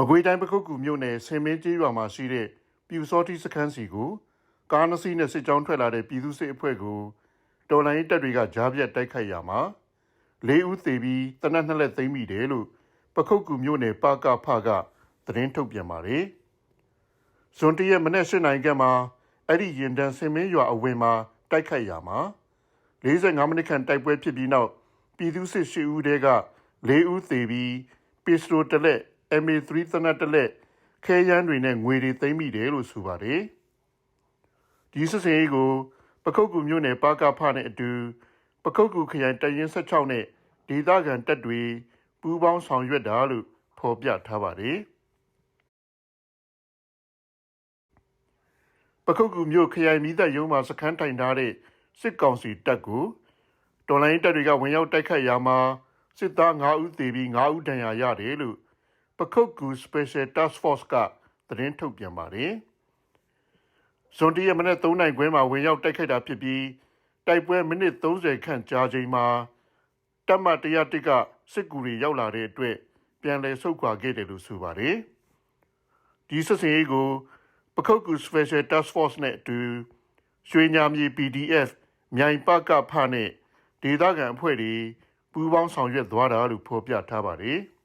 မကွေးတိုင်းပခုတ်ကူမြို့နယ်ဆင်မင်းကျေးရွာမှာရှိတဲ့ပြူစောတိစခန်းစီကိုကားနှစ်စီးနဲ့စစ်ကြောင်းထွက်လာတဲ့ပြည်သူစစ်အဖွဲ့ကိုတော်လိုင်းတပ်တွေကကြားပြတ်တိုက်ခိုက်ရမှာ၄ဦးသေပြီးတနက်နှစ်လက်သိမ်းမိတယ်လို့ပခုတ်ကူမြို့နယ်ပကဖကသတင်းထုတ်ပြန်ပါတယ်။ဇွန်တရက်မနေ့၈နိုင်ကမှာအဲ့ဒီရင်တန်းဆင်မင်းရွာအဝင်မှာတိုက်ခိုက်ရမှာ45မိနစ်ခန့်တိုက်ပွဲဖြစ်ပြီးနောက်ပြည်သူစစ်၈ဦးတည်းက၄ဦးသေပြီးပစ္စတိုတလက် MA3 သနတ်တလက်ခဲယမ်းတွေနဲ့ငွေတွေသိမ်းမိတယ်လို့ဆိုပါတယ်ဒီစစ်စင်ရေးကိုပခုတ်ကူမြို့နယ်ပါကဖနဲ့အတူပခုတ်ကူခရိုင်တရင်16နဲ့ဒေသခံတပ်တွေပူးပေါင်းဆောင်ရွက်တာလို့ဖော်ပြထားပါတယ်ပခုတ်ကူမြို့ခရိုင်မိသက်ရုံးမှာစခန်းထိုင်ထားတဲ့စစ်ကောင်စီတပ်ကိုတော်လိုင်းတပ်တွေကဝင်ရောက်တိုက်ခတ်ရာမှာစစ်သား9ဦးသေပြီး9ဦးဒဏ်ရာရတယ်လို့ ပခုတ်ကူ Special Task Force ကသတင်းထုတ်ပြန်ပါတယ်။ဇွန်တရမနေ့3နိုင်ခွဲမှာဝင်ရောက်တိုက်ခိုက်တာဖြစ်ပြီးတိုက်ပွဲမိနစ်30ခန့်ကြာချိန်မှာတပ်မ101ကစစ်ကူတွေရောက်လာတဲ့အတွက်ပြန်လည်ဆုတ်ခွာခဲ့တယ်လို့ဆိုပါတယ်။ဒီစစ်စင်ရေးကိုပခုတ်ကူ Special Task Force နဲ့အတူရွှေညာမြေ PDF မြိုင်ပကဖနဲ့ဒေသခံအဖွဲ့တွေပူးပေါင်းဆောင်ရွက်သွားတာလို့ဖော်ပြထားပါတယ်။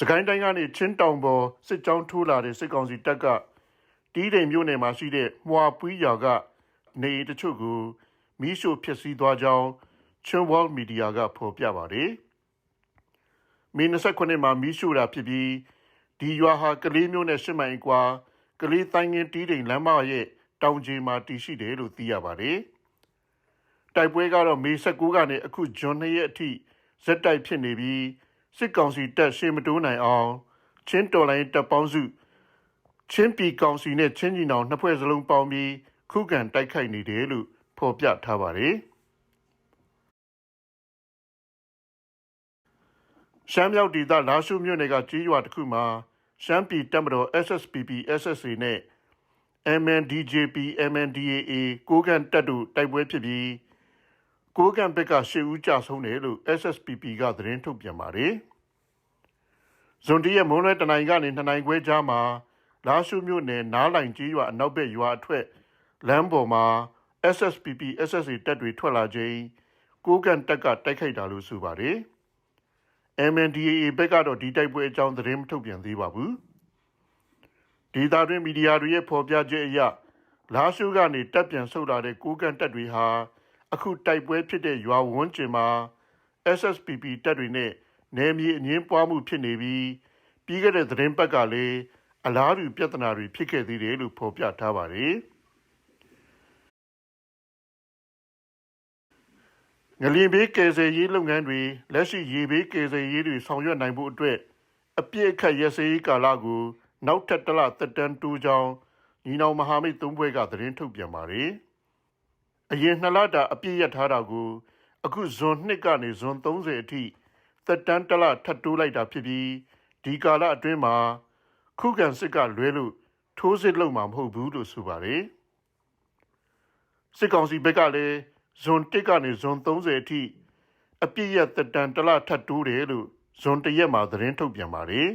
စကိုင်းတိုင်းကနေချင်းတောင်ပေါ်စစ်ကြောင်းထိုးလာတဲ့စစ်ကောင်စီတပ်ကတီးတိမ်မြို့နယ်မှာရှိတဲ့မွာပွီးရွာကနေတချို့ကိုမီးရှို့ဖျက်ဆီးသွားကြောင်းချွန်းဝေါလ်မီဒီယာကဖော်ပြပါတယ်။မင်း29မှာမီးရှို့တာဖြစ်ပြီးဒီရွာဟာကလေးမျိုးနဲ့ရှစ်မိုင်ကွာကလေးတိုင်းငင်းတီးတိမ်လမ်းမရဲ့တောင်ကြီးမှာတည်ရှိတယ်လို့သိရပါတယ်။တိုက်ပွဲကတော့မေ19ကနေအခုဂျွန်2ရက်အထိဇက်တိုက်ဖြစ်နေပြီး စစ်ကောင်စီတပ်ရှေ့မတိုးနိုင်အောင်ချင်းတော်လိုင်းတပ်ပေါင်းစုချင်းပြည်ကောင်စီနဲ့ချင်းကြီးနောင်နှစ်ဖွဲ့စလုံးပေါင်းပြီးခုခံတိုက်ခိုက်နေတယ်လို့ဖော်ပြထားပါတယ်။ရှမ်းမြောက်ဒေသလာရှုမြို့နယ်ကကြီးရွာတစ်ခုမှာရှမ်းပြည်တပ်မတော် SSPP SSA နဲ့ MNDJP MNDAA ကိုကန်တပ်တို့တိုက်ပွဲဖြစ်ပြီး ကိုကန်ဘက်က၈ဦးကြာဆုံးတယ်လို့ SSPP ကသတင်းထုတ်ပြန်ပါတယ်။ဇွန်တီရဲ့မုံလွဲတနိုင်ကနေနှစ်နိုင်ခွဲကြားမှာလာရှုမြို့နယ်နားလိုင်ကြီးရွာအနောက်ဘက်ရွာအထွက်လမ်းပေါ်မှာ SSPP SSA တပ်တွေထွက်လာချိန်ကိုကန်တက်ကတိုက်ခိုက်တာလို့ဆိုပါတယ်။ MNDAA ဘက်ကတော့ဒီတိုက်ပွဲအကြောင်းသတင်းမထုတ်ပြန်သေးပါဘူး။ဒေတာတွင်မီဒီယာတွေရဲ့ဖော်ပြချက်အရလာရှုကနေတပ်ပြန်ဆုတ်လာတဲ့ကိုကန်တပ်တွေဟာ အခုတိုက်ပွဲဖြစ်တဲ့ရွာဝန်းကျင်မှာ SSPP တပ်တွေနဲ့နယ်မြေအငင်းပွားမှုဖြစ်နေပြီးပြီးခဲ့တဲ့သတင်းပတ်ကလည်းအလားတူပြဿနာတွေဖြစ်ခဲ့သေးတယ်လို့ဖော်ပြထားပါတယ်။ငလျင်ဘေးကယ်ဆယ်ရေးလုပ်ငန်းတွေလက်ရှိရေဘေးကယ်ဆယ်ရေးတွေဆောင်ရွက်နိုင်ဖို့အတွက်အပြည့်အခက်ရစရေးကာလကိုနောက်ထပ်တစ်လသက်တမ်းတိုးကြောင်းညီနောင်မဟာမိတ်သုံးဘွဲကသတင်းထုတ်ပြန်ပါတယ်။ အရင်နှစ်လတာအပြည့်ရထားတာကို အခုဇွန်2ကနေဇွန်30အထိသက်တမ်းတစ်လထပ်တိုးလိုက်တာဖြစ်ပြီးဒီကာလအတွင်းမှာခုခံစစ်ကလွဲလို့ထိုးစစ်လုပ်မှာမဟုတ်ဘူးလို့ဆိုပါတယ်စစ်ကောင်စီဘက်ကလည်းဇွန်1ကနေဇွန်30အထိအပြည့်ရသက်တမ်းတစ်လထပ်တိုးတယ်လို့ဇွန်1ရက်မှာသတင်းထုတ်ပြန်ပါတယ်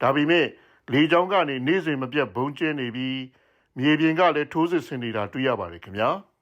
ဒါပေမဲ့လေကြောင်းကနေနေ့စဉ်မပြတ်ဘုံကျင်းနေပြီးမြေပြင်ကလည်းထိုးစစ်ဆင်နေတာတွေ့ရပါတယ်ခင်ဗျာ။